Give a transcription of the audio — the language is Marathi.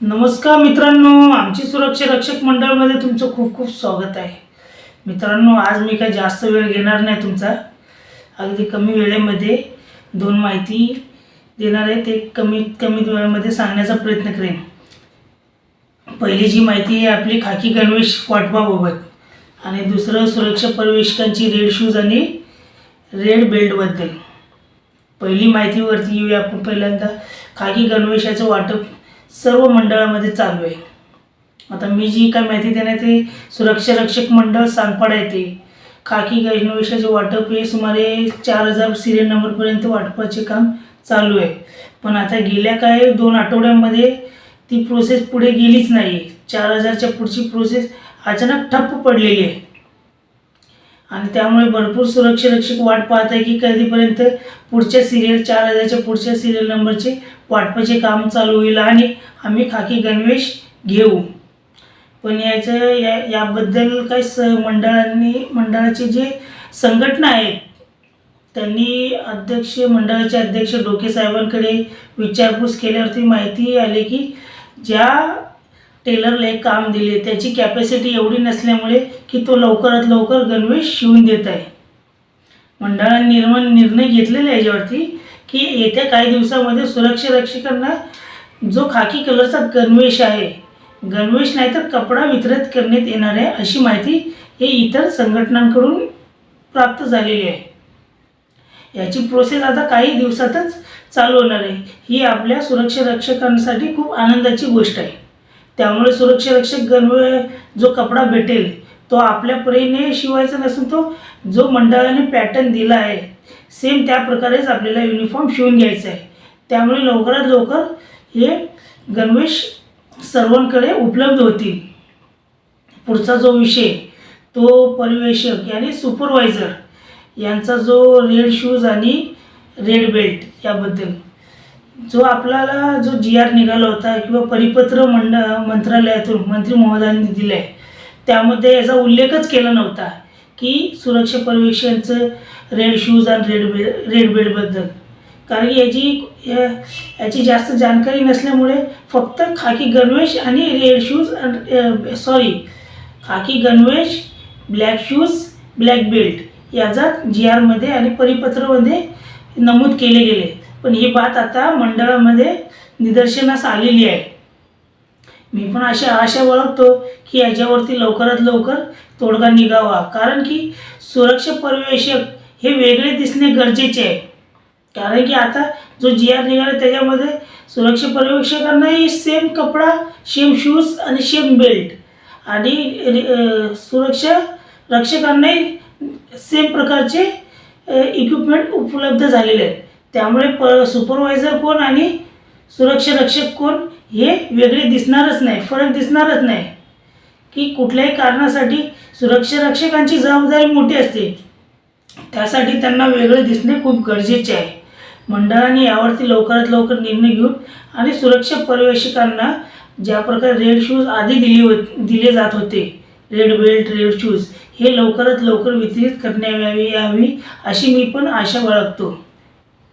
नमस्कार मित्रांनो आमची सुरक्षा रक्षक मंडळमध्ये तुमचं खूप खूप स्वागत आहे. मित्रांनो आज मी काही जास्त वेळ घेणार नाही तुमचा. अगदी कमी वेळेमध्ये दोन माहिती देणार आहे. ते कमीत कमी वेळेमध्ये सांगण्याचा प्रयत्न करेन. पहिली जी माहिती आहे आपली खाकी गणवेश वाटपाबाबत आणि दुसरं सुरक्षा प्रवेशकांची रेड शूज आणि रेड बेल्टबद्दल. पहिली माहितीवरती येऊया आपण पहिल्यांदा. खाकी गणवेशाचं वाटप सर्व मंडळामध्ये चालू आहे. आता मी जी काय माहिती देणार ते सुरक्षा रक्षक मंडळ सांगपाडा येते. खाकी गजनवेशाचे वाटप हे सुमारे चार हजार सिरियल नंबरपर्यंत वाटपाचे काम चालू आहे. पण आता गेल्या काय दोन आठवड्यांमध्ये ती प्रोसेस पुढे गेलीच नाही. चार हजारच्या पुढची प्रोसेस अचानक ठप्प पडलेली आहे. आणि त्यामुळे भरपूर सुरक्षारक्षक वाट पाहत आहे की कधीपर्यंत पुढच्या सिरियल चार हजारच्या पुढच्या सिरियल नंबरचे वाटपाचे काम चालू होईल आणि आम्ही खाकी गणवेश घेऊ. पण याचं या याबद्दल काही स मंडळांनी मंडळाचे जे संघटना आहेत त्यांनी अध्यक्ष मंडळाचे अध्यक्ष डोके साहेबांकडे विचारपूस केल्यावरती माहिती आली की ज्या टेलरला एक काम दिले. त्याची कॅपॅसिटी एवढी नसल्यामुळे की तो लवकरात लवकर गणवेश शिवून देत आहे. मंडळाने निर्माण निर्णय घेतलेला आहे याच्यावरती की येत्या काही दिवसामध्ये सुरक्षा रक्षकांना जो खाकी कलरचा गणवेश आहे गणवेश नाही तर कपडा वितरित करण्यात येणार आहे अशी माहिती हे इतर संघटनांकडून प्राप्त झालेली आहे. याची प्रोसेस आता काही दिवसातच चालू होणार आहे. ही आपल्या सुरक्षा रक्षकांसाठी खूप आनंदाची गोष्ट आहे. त्यामुळे सुरक्षारक्षक गणवे जो कपडा भेटेल तो आपल्या परीने शिवायचा नसून तो जो मंडळाने पॅटर्न दिला आहे सेम त्या प्रकारेच आपल्याला युनिफॉर्म शिवून घ्यायचा आहे. त्यामुळे लवकरात लवकर हे गणवेश सर्वांकडे उपलब्ध होतील. पुढचा जो विषय तो परिवेशक यानी सुपरवायझर यांचा जो रेड शूज आणि रेड बेल्ट याबद्दल. जो आपल्याला जो जी आर निघाला होता किंवा परिपत्र मंड मंत्रालयातून मंत्री महोदयांनी दिलं आहे त्यामध्ये याचा उल्लेखच केला नव्हता की सुरक्षा पर्यवेक्षणचं रेड शूज आणि रेड बे रेड बेल्टबद्दल कारण याची याची जास्त जानकारी नसल्यामुळे फक्त खाकी गणवेश आणि रेड शूज सॉरी खाकी गणवेश ब्लॅक शूज ब्लॅक बेल्ट याचा जी आरमध्ये आणि परिपत्रामध्ये नमूद केले गेले. पण ही बात आता मंडळामध्ये निदर्शनास आलेली आहे. मी पण अशा आशा बाळगतो की याच्यावरती लवकरात लवकर तोडगा निघावा. कारण की सुरक्षा पर्यवेक्षक हे वेगळे दिसणे गरजेचे आहे. कारण की आता जो जी आर निघाला त्याच्यामध्ये सुरक्षा पर्यवेक्षकांनाही सेम कपडा सेम शूज आणि सेम बेल्ट आणि सुरक्षा रक्षकांनाही सेम प्रकारचे इक्विपमेंट उपलब्ध झालेले आहेत. त्यामुळे प सुपरवायझर कोण आणि सुरक्षारक्षक कोण हे वेगळे दिसणारच नाही फरक दिसणारच नाही. की कुठल्याही कारणासाठी सुरक्षारक्षकांची जबाबदारी मोठी असते. त्यासाठी त्यांना वेगळे दिसणे खूप गरजेचे आहे. मंडळाने यावरती लवकरात लवकर निर्णय घेऊन आणि सुरक्षा पर्यवेक्षकांना ज्या प्रकारे रेड शूज आधी दिली हो दिले जात होते रेड बेल्ट रेड शूज हे लवकरात लवकर वितरित करण्यात यावी यावी अशी मी पण आशा बाळगतो.